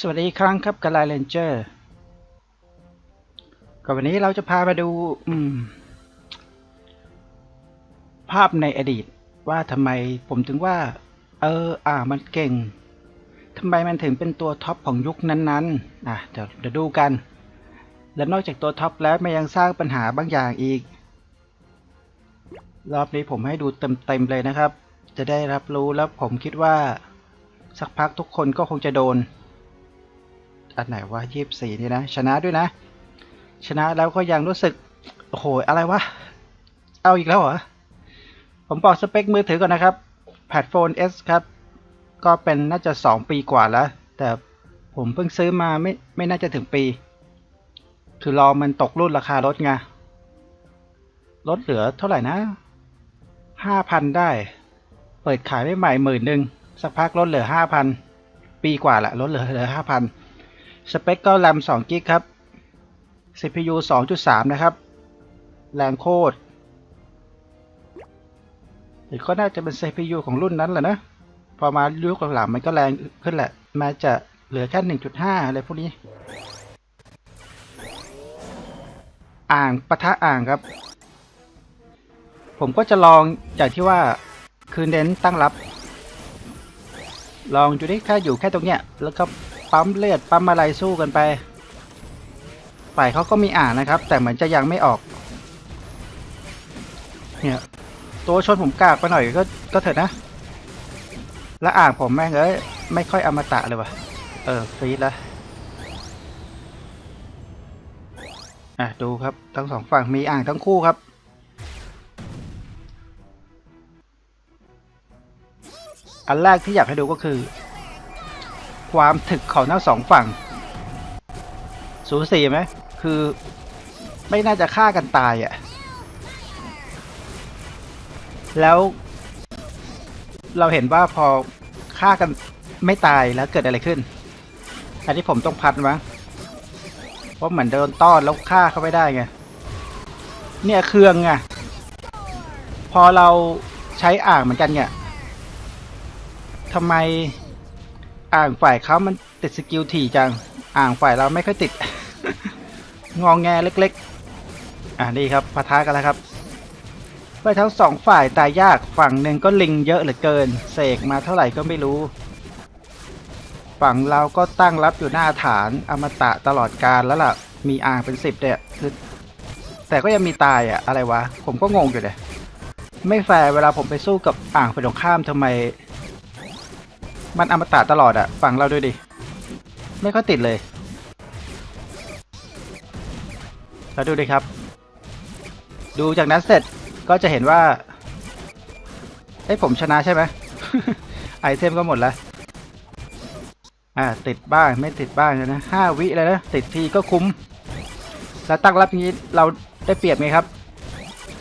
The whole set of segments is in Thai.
สวัสดีครั้งครับกับไลเลนเจอร์ก็วันนี้เราจะพามาดูภาพในอดีตว่าทำไมผมถึงว่า เออ อ่า มันเก่งทำไมมันถึงเป็นตัวท็อปของยุคนั้นๆ อะ เดี๋ยวเดี๋ยวดูกัน และนอกจากตัวท็อปแล้วมันยังสร้างปัญหาบางอย่างอีก รอบนี้ผมให้ดูเต็มๆเลยนะครับ จะได้รับรู้แล้วผมคิดว่า สักพักทุกคนก็คงจะโดน อันไหนว่ายี่สิบสี่นี่นะ ชนะด้วยนะ ชนะแล้วก็ยังรู้สึก โอ้โห อะไรวะ เอาอีกแล้วเหรอ ผมบอกสเปคมือถือก่อนนะครับแพดโฟน S ครับ ก็เป็นน่าจะ 2 ปีกว่าแล้ว แต่ผมเพิ่งซื้อมาไม่ไม่น่าจะถึงปี คือรอมันตกรุ่นราคาลดไงลดเหลือเท่าไหร่นะ5,000ได้ เปิดขายใหม่ๆหมื่นหนึ่งสักพักลดเหลือ5,000ปีกว่าละลดเหลือเหลือ5,000 สเปคก็แรม2กิกครับ CPU 2.3 นะครับ แรงโคตรหรือก็น่าจะเป็น CPU ของรุ่นนั้นแหละนะ พอมายุคหลังๆมันก็แรงขึ้นแหละ แม้จะเหลือแค่ 1.5 อะไรพวกนี้ อ่างปะทะอ่างครับ ผมก็จะลองอย่างที่ว่าคือเน้นตั้งรับ ลองดูดิแค่อยู่แค่ตรงเนี้ย แล้วก็ ปั๊มเลือดปั๊มอะไรสู้กันไป ฝ่ายเขาก็มีอ่างนะครับ แต่เหมือนจะยังไม่ออก เนี่ยตัวชนผมกากไปหน่อยก็ก็เถอะนะ และอ่างผมแม่งเอ้ยไม่ค่อยอมตะเลยวะเออฟรีดล้วอะดูครับทั้งสองฝั่งมีอ่างทั้งคู่ครับอันแรกที่อยากให้ดูก็คือ ความถึกของทั้งสองฝั่ง สูสีไหม คือไม่น่าจะฆ่ากันตายอะ่ะ แล้วเราเห็นว่าพอฆ่ากันไม่ตายแล้วเกิดอะไรขึ้น อันนี้ผมต้องพัดมั้งเพราะเหมือนโดนต้อนแล้วฆ่าเขาไม่ได้ไง เนี่ยเครื่องไง พอเราใช้อ่างเหมือนกันเนี่ยทำไม อ่างฝ่ายเขามันติดสกิลถี่จัง อ่างฝ่ายเราไม่ค่อยติด งองแงเล็กๆ อ่านี่ครับปะทะกันแล้วครับไปทั้งสองฝ่ายตายยากฝั่งหนึ่งก็ลิงเยอะเหลือเกิน เสกมาเท่าไหร่ก็ไม่รู้ ฝั่งเราก็ตั้งรับอยู่หน้าฐานอมตะตลอดการแล้วล่ะ มีอ่างเป็นสิบเนี่ยคือแต่ก็ยังมีตายอะอะไรวะ ผมก็งงอยู่เลยไม่แฟร์เวลาผมไปสู้กับอ่างไปตรงข้ามทำไม มันอมตะตลอดอะฝั่งเราด้วยดิ ไม่ค่อยติดเลย แล้วดูดิครับ ดูจากนั้นเสร็จก็จะเห็นว่าเอ้ผมชนะใช่ไหมไอเทมก็หมดแล้ว อ่า ติดบ้างไม่ติดบ้างนะห้าวิเลยนะ ติดทีก็คุ้ม แล้วตั้งรับนี้เราได้เปรียบไหมครับ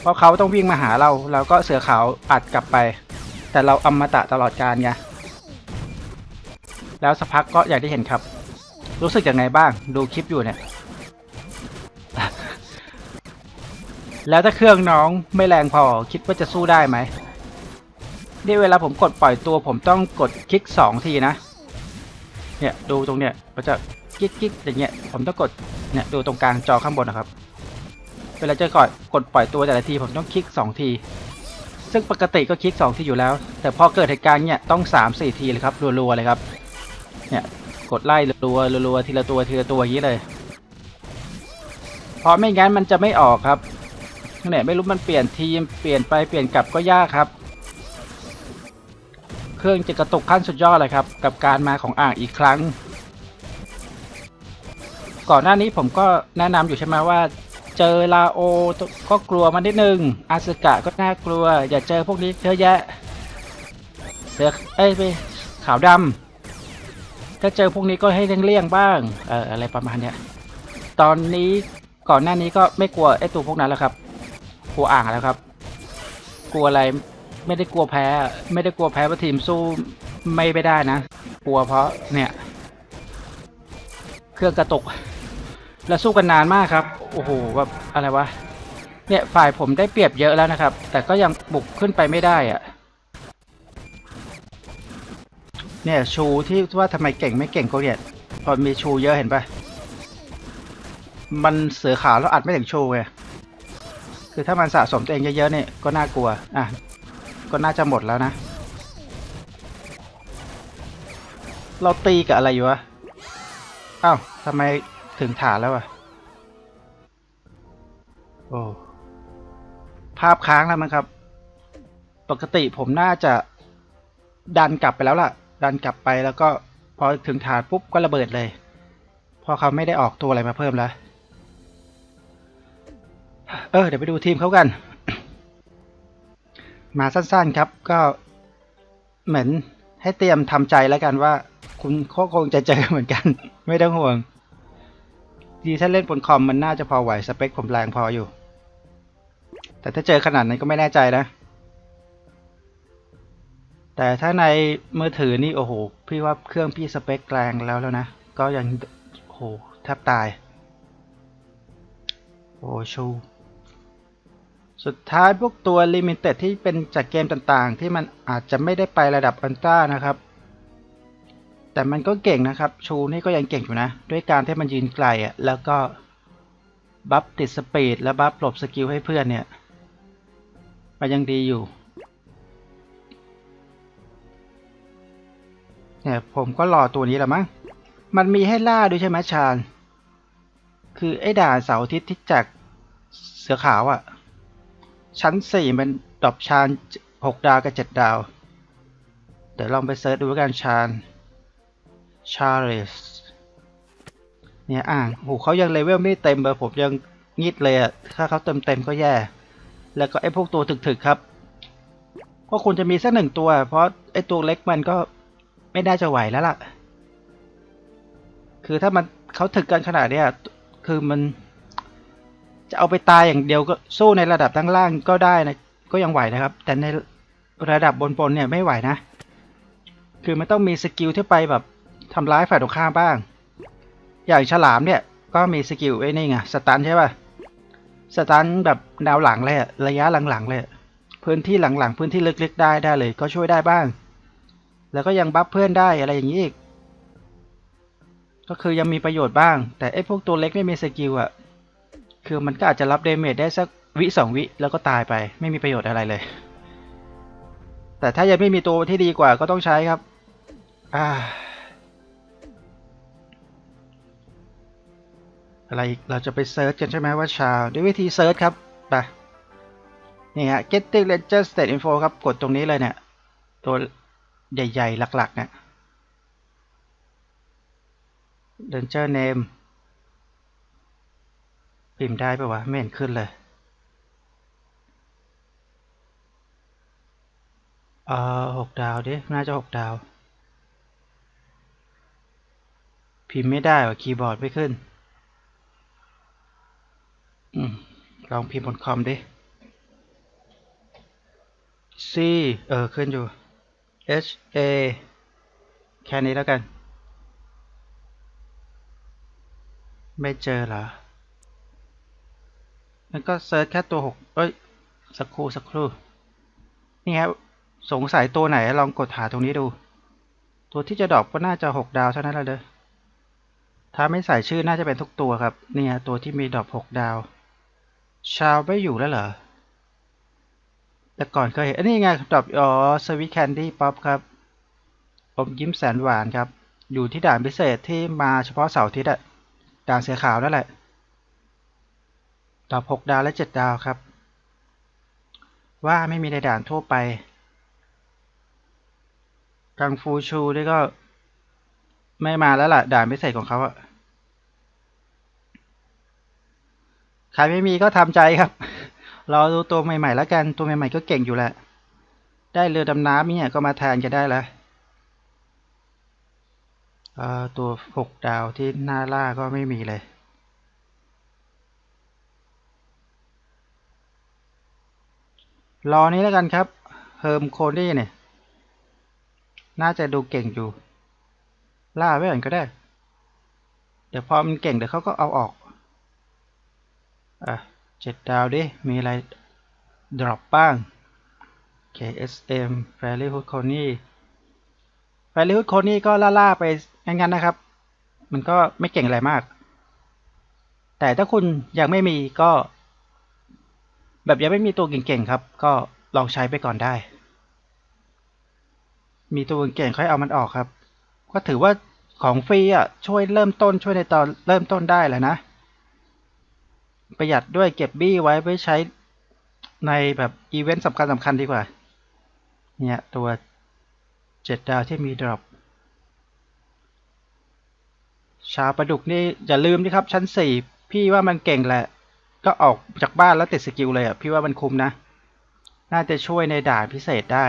เพราะเขาต้องวิ่งมาหาเรา เราก็เสือขาวอัดกลับไป แต่เราอมตะตลอดการไง แล้วสักพักก็อยางที่เห็นครับ รู้สึกอยังไงบ้าง ดูคลิปอยู่เนี่ย แล้วถ้าเครื่องน้องไม่แรงพอ คิดว่าจะสู้ได้ไหมนี่เวลาผมกดปล่อยตัว ผมต้องกดคลิกสองทีนะ เนี่ยดูตรงเนี้ยมันจะกิ๊กกิ๊กอย่างเงี้ย ผมต้องกด เนี่ยดูตรงกลางจอข้างบนนะครับ เวลาจะกดกดปล่อยตัวแต่ละทีผมต้องคลิกสองที ซึ่งปกติก็คลิกสองทีอยู่แล้ว แต่พอเกิดเหตุการณ์เนี่ยต้องสามสี่ทีเลยครับรัวๆเลยครับ เนี่ยกดไล่รัวรัวทีละตัวทีละตัวอย่างนี้เลยเพราะไม่งั้นมันจะไม่ออกครับเนี่ยไม่รู้มันเปลี่ยนทีมเปลี่ยนไปเปลี่ยนกลับก็ยากครับ เครื่องจะกระตุกขั้นสุดยอดเลยครับ กับการมาของอ่างอีกครั้ง ก่อนหน้านี้ผมก็แนะนำอยู่ใช่ไหมว่า เจอลาโอก็กลัวมันนิดนึงอาสึกะก็น่ากลัว อย่าเจอพวกนี้เยอะแยะเสือเอ้ยไปขาวดำ ถ้าเจอพวกนี้ก็ให้เลี่ยงๆบ้างเอออะไรประมาณเนี้ยตอนนี้ก่อนหน้านี้ก็ไม่กลัวไอ้ตัวพวกนั้นแล้วครับ กลัวอ่างแล้วครับ กลัวอะไรไม่ได้กลัวแพ้ ไม่ได้กลัวแพ้ว่าทีมสู้ไม่ไปได้นะ กลัวเพราะเนี่ย เครื่องกระตุก แล้วสู้กันนานมากครับโอ้โหแบบอะไรวะเนี่ยฝ่ายผมได้เปรียบเยอะแล้วนะครับ แต่ก็ยังบุกขึ้นไปไม่ได้อะ เนี่ยชูที่ว่าทำไมเก่งไม่เก่งก็เนี่ยพอมีชูเยอะเห็นปะมันเสือขาวแล้วอัดไม่ถึงชูไงคือถ้ามันสะสมตัวเองเยอะๆเนี่ยก็น่ากลัวอะก็น่าจะหมดแล้วนะ เราตีกับอะไรอยู่วะอ้าวทำไมถึงฐานแล้วอะโอ้ภาพค้างแล้วมั้งครับ ปกติผมน่าจะดันกลับไปแล้วล่ะ ดันกลับไปแล้วก็พอถึงฐานปุ๊บก็ระเบิดเลย พอเขาไม่ได้ออกตัวอะไรมาเพิ่มแล้ว เออเดี๋ยวไปดูทีมเขากัน มาสั้นๆครับก็เหมือนให้เตรียมทำใจแล้วกันว่า คุณก็คงจะเจอเหมือนกัน ไม่ต้องห่วง ดีถ้าเล่นบนคอมมันน่าจะพอไหวสเปคผมแรงพออยู่ แต่ถ้าเจอขนาดนั้นก็ไม่แน่ใจนะ แต่ถ้าในมือถือนี่โอ้โห พี่ว่าเครื่องพี่สเปคแรงแล้วแล้วนะ ก็ยังโอ้โหแทบตาย โอ้ชู สุดท้ายพวกตัวลิมิเต็ดที่เป็นจากเกมต่างๆ ที่มันอาจจะไม่ได้ไประดับอันต้านะครับ แต่มันก็เก่งนะครับ ชูนี่ก็ยังเก่งอยู่นะ ด้วยการที่มันยืนไกลอะแล้วก็บัฟติดสปีดและบัฟหลบสกิลให้เพื่อนเนี่ย มันยังดีอยู่ เนี่ย ผมก็รอตัวนี้แหละมั้ง มันมีให้ล่าด้วยใช่ไหมชาญ คือไอ้ด่านเสาทิตย์ที่จากเสือขาวอะ่ะ ชั้นสี่มันดรอปชาญหกดาวกับเจ็ดดาว เดี๋ยวลองไปเซิร์ชดูกันชาญชาเลสเนี่ยอ่างโหเขายังเลเวลไม่เต็มเลยผมยังงิดเลยอะถ้าเขาเต็มเต็มก็แย่ แล้วก็ไอ้พวกตัวถึกๆครับ ก็ควรจะมีสักหนึ่งตัว เพราะไอ้ตัวเล็กมันก็ ไม่น่าจะไหวแล้วล่ะ คือถ้ามันเขาถึกกันขนาดเนี้ยคือมัน จะเอาไปตายอย่างเดียวก็สู้ในระดับด้านล่างก็ได้นะ ก็ยังไหวนะครับ แต่ในระดับบนๆเนี่ยไม่ไหวนะ คือมันต้องมีสกิลที่ไปแบบทำร้ายฝ่ายตรงข้ามบ้าง อย่างฉลามเนี่ย ก็มีสกิลไอ้นี่ไงสตันใช่ป่ะสตันแบบแนวหลังเลยอะระยะหลังๆเลยพื้นที่หลังๆ พื้นที่ลึกๆได้ได้เลย ก็ช่วยได้บ้าง แล้วก็ยังบัฟเพื่อนได้อะไรอย่างนี้อีก ก็คือยังมีประโยชน์บ้าง แต่ไอ้พวกตัวเล็กไม่มีสกิลอะคือมันก็อาจจะรับเดเมจได้สักวิสองวิแล้วก็ตายไป ไม่มีประโยชน์อะไรเลย แต่ถ้ายังไม่มีตัวที่ดีกว่าก็ต้องใช้ครับ อ่า อะไรอีกเราจะไปเซิร์ชกันใช่ไหมว่าชาวด้วยวิธีเซิร์ชครับไปนี่ฮะ getting ledger state info ครับ กดตรงนี้เลยเนี่ย ตัว ใหญ่ๆ หลักๆ เนี่ย ledger name พิมพ์ได้ปะวะ ไม่เห็นขึ้นเลยเอ่อหกดาวดิ น่าจะหกดาว พิมพ์ไม่ได้ว่ะคีย์บอร์ดไม่ขึ้น อืม ลองพิมพ์บนคอมดิ C เออ ขึ้นอยู่ H A แค่นี้แล้วกัน ไม่เจอเหรอมันก็เซิร์ชแค่ตัวหกเอ้ย สักครู่สักครู่ นี่ครับ สงสัยตัวไหนลองกดหาตรงนี้ดู ตัวที่จะดรอปก็น่าจะหกดาวเท่านั้นแหละเด้อถ้าไม่ใส่ชื่อน่าจะเป็นทุกตัวครับเนี่ยตัวที่มีดรอปหกดาว ชาวไม่อยู่แล้วเหรอ แต่ก่อนเคยเห็นอันนี้ไงดรอปอ๋อสวิตแคนดี้ป๊อปครับอมยิ้มแสนหวานครับ อยู่ที่ด่านพิเศษที่มาเฉพาะเสาร์อาทิตย์อะด่านเสือขาวนั่นแหละดรอปหกดาวและเจ็ดดาวครับ ว่าไม่มีในด่านทั่วไป กังฟูชูนี่ก็ ไม่มาแล้วล่ะ ด่านพิเศษของเขาอะใครไม่มีก็ทำใจครับ รอดูตัวใหม่ๆแล้วกันตัวใหม่ๆก็เก่งอยู่แหละ ได้เรือดำน้ำเนี่ยก็มาแทนจะได้ล้วเอ่อตัวหกดาวที่หน้าล่าก็ไม่มีเลยรอนี้แล้วกันครับเฮิร์มโคนี่เนี่ย น่าจะดูเก่งอยู่ ล่าไว้ก่อนก็ได้ เดี๋ยวพอมันเก่งเดี๋ยวเขาก็เอาออก อะ เจ็ดดาวดิ มีอะไร drop บ้าง KSM Fairy Hood Coney Fairy Hood Coney ก็ล่าๆไปงั้นๆนะครับ มันก็ไม่เก่งอะไรมาก แต่ถ้าคุณยังไม่มีก็ แบบยังไม่มีตัวเก่งๆครับ ก็ลองใช้ไปก่อนได้ มีตัวเก่งๆค่อยเอามันออกครับ ก็ถือว่าของฟรีอะช่วยเริ่มต้นช่วยในตอนเริ่มต้นได้แหล้วนะ ประหยัดด้วยเก็บบี้ไว้ไว้ใช้ในแบบอีเวนต์สำคัญสำคัญดีกว่า เนี่ย ตัวเจ็ดดาวที่มีดรอปชาวประดุกนี่อย่าลืมนะครับชั้นสี่พี่ว่ามันเก่งแหละ ก็ออกจากบ้านแล้วติดสกิลเลยอะพี่ว่ามันคุ้มนะ น่าจะช่วยในด่านพิเศษได้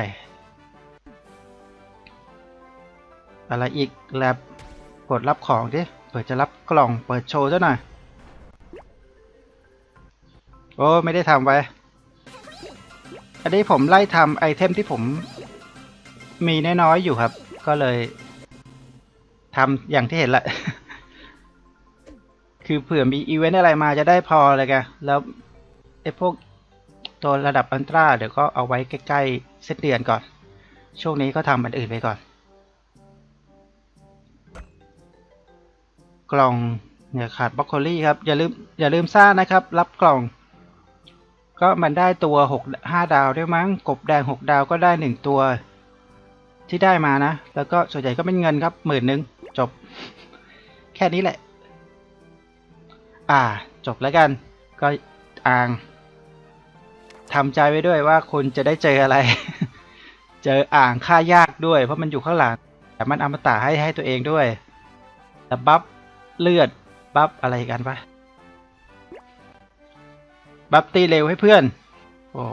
อะไรอีกแลบกดรับของดิเปิดจะรับกล่องเปิดโชว์ซะหน่อย โอ้ไม่ได้ทำไว้ อันนี้ผมไล่ทำไอเทมที่ผมมีน้อยๆอยู่ครับ ก็เลยทำอย่างที่เห็นแหละ คือเผื่อมีอีเวนต์อะไรมาจะได้พอเลยไงแล้วไอพวกตัวระดับอันตราเดี๋ยวก็เอาไว้ใกล้ๆเส้นเดือนก่อน ช่วงนี้ก็ทำอันอื่นไปก่อน กล่องเนี่ยขาดบรอกโคลี่ครับ อย่าลืมอย่าลืมซ่านะครับ รับกล่อง ก็มันได้ตัวหกห้าดาวด้วยมั้ง กบแดงหกดาวก็ได้หนึ่งตัว ที่ได้มานะ แล้วก็ส่วนใหญ่ก็เป็นเงินครับหมื่นหนึ่งจบ แค่นี้แหละ อ่า จบแล้วกัน ก็อ่างทำใจไว้ด้วยว่าคุณจะได้เจออะไร เจออ่างค่ายากด้วย เพราะมันอยู่ข้างหลังแต่มันอมตะให้ให้ตัวเองด้วยแต่บัฟเลือดบัฟอะไรกันปะ บัฟตีเร็วให้เพื่อน โอ้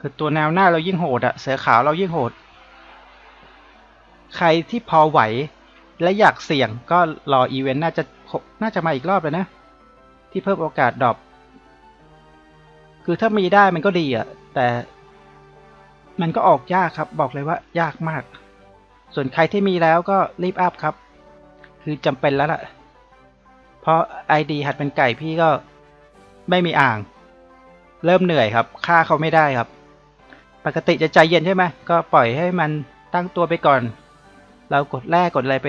คือตัวแนวหน้าเรายิ่งโหดอะเสือขาวเรายิ่งโหด ใครที่พอไหวและอยากเสี่ยงก็รออีเวนต์น่าจะน่าจะมาอีกรอบเลยนะ ที่เพิ่มโอกาสดรอปคือถ้ามีได้มันก็ดีอะแต่มันก็ออกยากครับ บอกเลยว่ายากมาก ส่วนใครที่มีแล้วก็รีบอัพครับ คือจำเป็นแล้วล่ะ เพราะ ID หัดเป็นไก่พี่ก็ไม่มีอ่าง เริ่มเหนื่อยครับฆ่าเขาไม่ได้ครับ ปกติจะใจเย็นใช่ไหมก็ปล่อยให้มันตั้งตัวไปก่อน เรากดแรกกดอะไรไป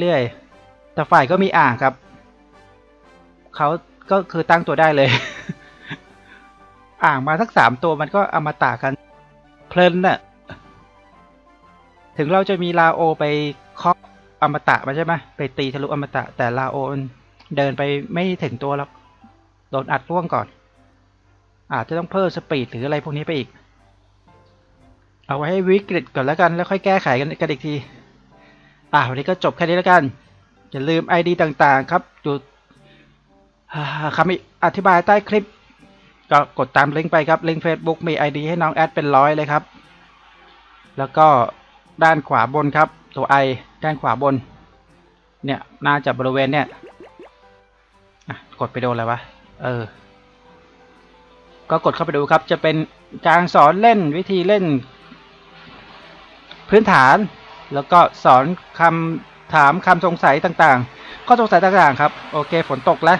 เรื่อยๆแต่ฝ่ายก็มีอ่างครับเขาก็คือตั้งตัวได้เลย อ่างมาสักสามตัวมันก็เอามาตากัน เพลินน่ะ ถึงเราจะมีลาโอไปเคาะอมตะมาใช่ไหมไปตีทะลุอมตะ แต่ลาโอมัน เดินไปไม่ถึงตัวแล้วโดนอัดร่วงก่อน อาจจะต้องเพิ่มสปีดหรืออะไรพวกนี้ไปอีก เอาไว้ให้วิกฤตก่อนแล้วกัน แล้วค่อยแก้ไขกันกันอีกที อ่าวันนี้ก็จบแค่นี้แล้วกัน อย่าลืม ID ต่างๆ ครับอยู่คำอธิบายใต้คลิป ก็กดตามลิงก์ไปครับ ลิงก์ Facebook มี ID ให้น้องแอดเป็นร้อยเลยครับ แล้วก็ด้านขวาบนครับ ตัว I ด้านขวาบน เนี่ย น่าจะบริเวณเนี่ย อะกดไปโดนอะไรวะ เออ ก็กดเข้าไปดูครับ จะเป็นการสอนเล่นวิธีเล่น พื้นฐาน แล้วก็สอนคำถามคำสงสัยต่างๆ ข้อสงสัยต่างๆครับ โอเค ฝนตกแล้ว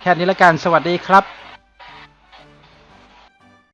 แค่นี้ละกัน สวัสดีครับ